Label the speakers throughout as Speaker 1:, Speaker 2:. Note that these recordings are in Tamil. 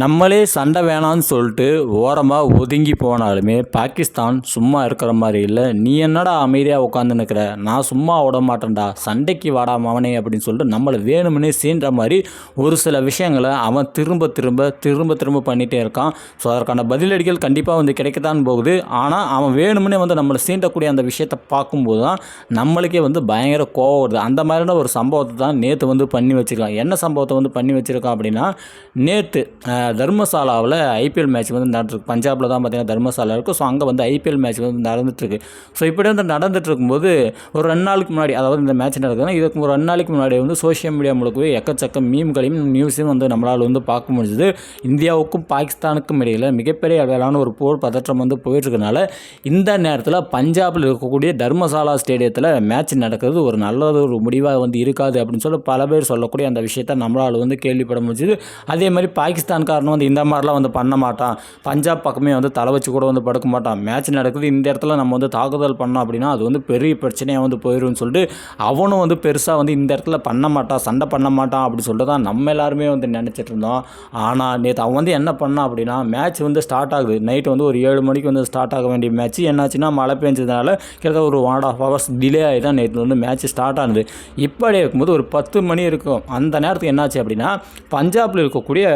Speaker 1: நம்மளே சண்டை வேணான்னு சொல்லிட்டு ஓரமாக ஒதுங்கி போனாலுமே பாகிஸ்தான் சும்மா இருக்கிற மாதிரி இல்லை. நீ என்னடா அமைதியாக உட்காந்து நிற்கிற நான் சும்மா விட மாட்டேன்டா. சண்டைக்கு வாடா மவனே அப்படின்னு சொல்லிட்டு நம்மளை வேணும்னே சீன்ற மாதிரி ஒரு சில விஷயங்களை அவன் திரும்ப திரும்ப திரும்ப திரும்ப பண்ணிகிட்டே இருக்கான். ஸோ அதற்கான பதிலடிகள் கண்டிப்பாக வந்து கிடைக்கத்தான் போகுது. ஆனால் அவன் வேணும்னே வந்து நம்மளை சீண்டக்கூடிய அந்த விஷயத்தை பார்க்கும்போது தான் நம்மளுக்கே வந்து பயங்கர கோவம் வருது. அந்த மாதிரியான ஒரு சம்பவத்தை தான் நேற்று வந்து பண்ணி வச்சுருக்கான். என்ன சம்பவத்தை வந்து பண்ணி வச்சுருக்கான் அப்படின்னா நேற்று தர்மசாலாவில் ஐபிஎல் மேட்ச் வந்து நடந்துருக்கு. பஞ்சாபில் தான் பார்த்தீங்கன்னா தர்மசாலா இருக்கும் ஸோ அங்கே வந்து ஐபிஎல் மேட்ச் வந்து நடந்துட்டுருக்கு. ஸோ இப்படி வந்து நடந்துட்டு இருக்கும்போது ஒரு ரெண்டு நாளுக்கு முன்னாடி அதாவது இந்த மேட்ச் நடக்குதுன்னா இதுக்கு ஒரு ரெண்டு நாளைக்கு முன்னாடி வந்து சோஷியல் மீடியா முழுக்கவே எக்கச்சக்க மீம்களையும் நியூஸையும் வந்து நம்மளால் வந்து பார்க்க முடிஞ்சுது. இந்தியாவுக்கும் பாகிஸ்தானுக்கும் இடையில் மிகப்பெரிய அளவிலான ஒரு போர் பதற்றம் வந்து போயிட்டுருக்கனால இந்த நேரத்தில் பஞ்சாபில் இருக்கக்கூடிய தர்மசாலா ஸ்டேடியத்தில் மேட்ச் நடக்கிறது ஒரு நல்ல ஒரு முடிவாக வந்து இருக்காது அப்படின்னு சொல்லி பல பேர் சொல்லக்கூடிய அந்த விஷயத்தை நம்மளால் வந்து கேள்விப்பட முடிஞ்சுது. அதே மாதிரி பாகிஸ்தானுக்கு பாகிஸ்தான்காரனும் வந்து இந்த மாதிரிலாம் வந்து பண்ண மாட்டான். பஞ்சாப் பக்கமே வந்து தலை வச்சு கூட வந்து படுக்க மாட்டான். மேட்ச் நடக்குது இந்த இடத்துல நம்ம வந்து தாக்குதல் பண்ணோம் அப்படின்னா அது வந்து பெரிய பிரச்சனையாக வந்து போயிடும்னு சொல்லிட்டு அவனும் வந்து பெருசாக வந்து இந்த இடத்துல பண்ண மாட்டான் சண்டை பண்ண மாட்டான் அப்படின்னு சொல்லிட்டு தான் நம்ம எல்லாருமே வந்து நினச்சிட்டு இருந்தோம். ஆனால் நேற்று அவன் வந்து என்ன பண்ணான் அப்படின்னா மேட்ச் வந்து ஸ்டார்ட் ஆகுது. நைட் வந்து ஒரு ஏழு மணிக்கு வந்து ஸ்டார்ட் ஆக வேண்டிய மேட்ச் என்னாச்சுன்னா மழை பெஞ்சதுனால கிட்டத்தட்ட ஒரு ஒன் ஆஃப் ஹவர்ஸ் டிலே ஆகி தான் நேற்று வந்து மேட்ச் ஸ்டார்ட் ஆனது. இப்படி இருக்கும்போது ஒரு பத்து மணி இருக்கும். அந்த நேரத்துக்கு என்னாச்சு அப்படின்னா பஞ்சாபில் இருக்கக்கூடிய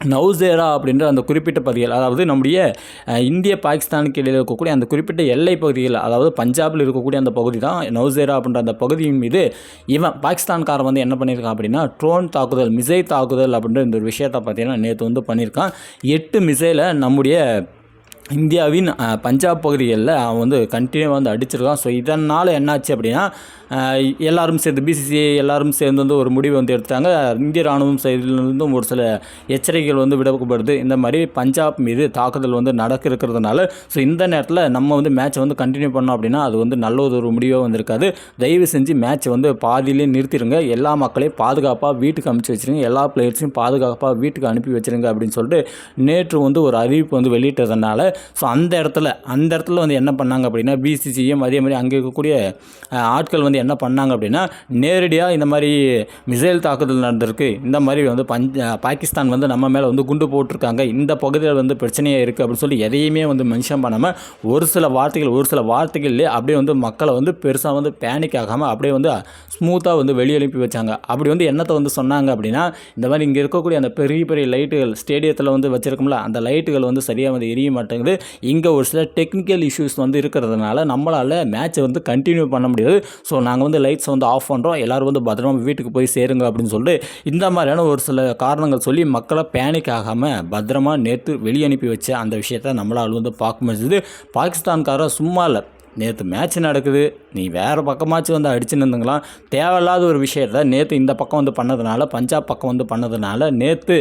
Speaker 1: நௌசேரா அப்படின்ற அந்த குறிப்பிட்ட பகுதிகள் அதாவது நம்முடைய இந்திய பாகிஸ்தானுக்கு இடையில் இருக்கக்கூடிய அந்த குறிப்பிட்ட எல்லை பகுதிகள் அதாவது பஞ்சாபில் இருக்கக்கூடிய அந்த பகுதி தான் நௌசேரா அப்படின்ற அந்த பகுதியின் மீது இவன் பாகிஸ்தான்காரன் வந்து என்ன பண்ணியிருக்கான் அப்படின்னா ட்ரோன் தாக்குதல் மிசை தாக்குதல் அப்படின்ற இந்த ஒரு விஷயத்தை பார்த்தீங்கன்னா நேற்று வந்து பண்ணியிருக்கான். எட்டு மிசைலை நம்முடைய இந்தியாவின் பஞ்சாப் பகுதிகளில் அவன் வந்து கண்டினியூவாக வந்து அடிச்சிருக்கான். ஸோ இதனால் என்னாச்சு அப்படின்னா எல்லாரும் சேர்ந்து பிசிசிஐ எல்லாரும் சேர்ந்து வந்து ஒரு முடிவு வந்து எடுத்தாங்க இந்திய ராணுவம் சைடிலிருந்தும் ஒரு சில எச்சரிக்கைகள் வந்து விடப்படுது இந்த மாதிரி பஞ்சாப் மீது தாக்குதல் வந்து நடக்க இருக்கிறதுனால ஸோ இந்த நேரத்தில் நம்ம வந்து மேட்ச்சை வந்து கண்டினியூ பண்ணோம் அப்படின்னா அது வந்து நல்ல ஒரு முடிவாக வந்திருக்காது. தயவு செஞ்சு மேட்ச்சை வந்து பாதியிலே நிறுத்திடுங்க எல்லா மக்களையும் பாதுகாப்பாக வீட்டுக்கு அனுப்பிச்சு வச்சிருங்க. எல்லா பிளேயர்ஸையும் பாதுகாப்பாக வீட்டுக்கு அனுப்பி வச்சிருங்க அப்படின்னு சொல்லிட்டு நேற்று வந்து ஒரு அறிவிப்பு வந்து வெளியிட்டதுனால ஸோ அந்த இடத்துல அந்த இடத்துல வந்து என்ன பண்ணாங்க அப்படின்னா பிசிசியும் அதே மாதிரி அங்கே இருக்கக்கூடிய ஆட்கள் வந்து என்ன பண்ணாங்க அப்படின்னா நேரடியாக இந்த மாதிரி மிசைல் தாக்குதல் நடந்திருக்கு. இந்த மாதிரி வந்து பஞ்ச பாகிஸ்தான் வந்து நம்ம மேலே வந்து குண்டு போட்டிருக்காங்க. இந்த பகுதியில் வந்து பிரச்சனையாக இருக்குது அப்படின்னு சொல்லி எதையுமே வந்து மென்ஷன் பண்ணாமல் ஒரு சில வார்த்தைகள் ஒரு சில வார்த்தைகள்லேயே அப்படியே வந்து மக்களை வந்து பெருசாக வந்து பேனிக் ஆகாமல் அப்படியே வந்து ஸ்மூத்தாக வந்து வெளியெழுப்பி வச்சாங்க. அப்படி வந்து என்னத்தை வந்து சொன்னாங்க அப்படின்னா இந்த மாதிரி இங்கே இருக்கக்கூடிய அந்த பெரிய பெரிய லைட்டுகள் ஸ்டேடியத்தில் வந்து வச்சுருக்கோம்ல அந்த லைட்டுகள் வந்து சரியாக வந்து எரிய மாட்டேங்குது. இங்கே ஒரு சில டெக்னிக்கல் இஷ்யூஸ் வந்து இருக்கிறதுனால நம்மளால் மேட்ச்சை வந்து கண்டினியூ பண்ண முடியாது. ஸோ நாங்கள் வந்து லைட்ஸ் வந்து ஆஃப் பண்ணுறோம் எல்லோரும் வந்து பத்திரமா வீட்டுக்கு போய் சேருங்க அப்படின்னு சொல்லிட்டு இந்த மாதிரியான ஒரு சில காரணங்கள் சொல்லி மக்களை பேனிக் ஆகாமல் பத்திரமா நேற்று வெளியே அனுப்பி வச்ச அந்த விஷயத்தை நம்மளால் வந்து பார்க்க முடிஞ்சது. பாகிஸ்தான்காரன் சும்மா இல்லை. நேற்று மேட்ச் நடக்குது. நீ வேறு பக்கமாச்சும் வந்து அடிச்சுன்னு இருந்துங்களாம் தேவையில்லாத ஒரு விஷயத்த நேற்று இந்த பக்கம் வந்து பண்ணதுனால பஞ்சாப் பக்கம் வந்து பண்ணதுனால நேற்று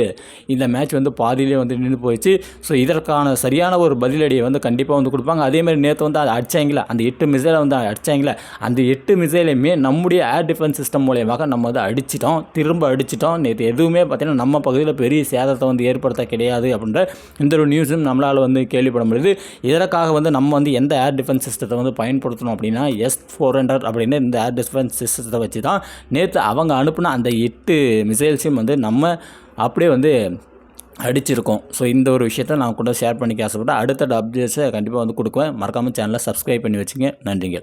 Speaker 1: இந்த மேட்ச் வந்து பாதியிலே வந்து நின்று போயிடுச்சு. ஸோ இதற்கான சரியான ஒரு பதிலடியை வந்து கண்டிப்பாக வந்து கொடுப்பாங்க. அதேமாதிரி நேற்று வந்து அதை அடிச்சாங்களே? அந்த எட்டு மிசைலை வந்து அடித்தாங்களே அந்த எட்டு மிசைலையுமே நம்முடைய ஏர் டிஃபென்ஸ் சிஸ்டம் மூலியமாக நம்ம வந்து அடிச்சிட்டோம். திரும்ப அடிச்சிட்டோம். நேற்று எதுவுமே பார்த்திங்கன்னா நம்ம பகுதியில் பெரிய சேதத்தை வந்து ஏற்படுத்த கிடையாது அப்படின்ற இந்த ஒரு நியூஸும் நம்மளால் வந்து கேள்விப்பட முடியுது. இதற்காக வந்து நம்ம வந்து எந்த ஏர் டிஃபென்ஸ் சிஸ்டத்தை வந்து பயன்படுத்தணும் அப்படின்னா எஸ் ஃபோர் ஹண்ட்ரட் அப்படின்னு இந்த ஏர் டிஃபென்ஸ் சிஸ்டத்தை வச்சு தான் நேற்று அவங்க அனுப்பின அந்த எட்டு மிசைல்ஸையும் வந்து நம்ம அப்படியே வந்து அடிச்சிருக்கோம். ஸோ இந்த ஒரு விஷயத்த நான் கூட ஷேர் பண்ணிக்க ஆசைப்பட்டேன். அடுத்த அப்டேட்ஸை கண்டிப்பாக வந்து கொடுக்குவேன். மறக்காமல் சேனலை சப்ஸ்கிரைப் பண்ணி வச்சுங்க நன்றிங்க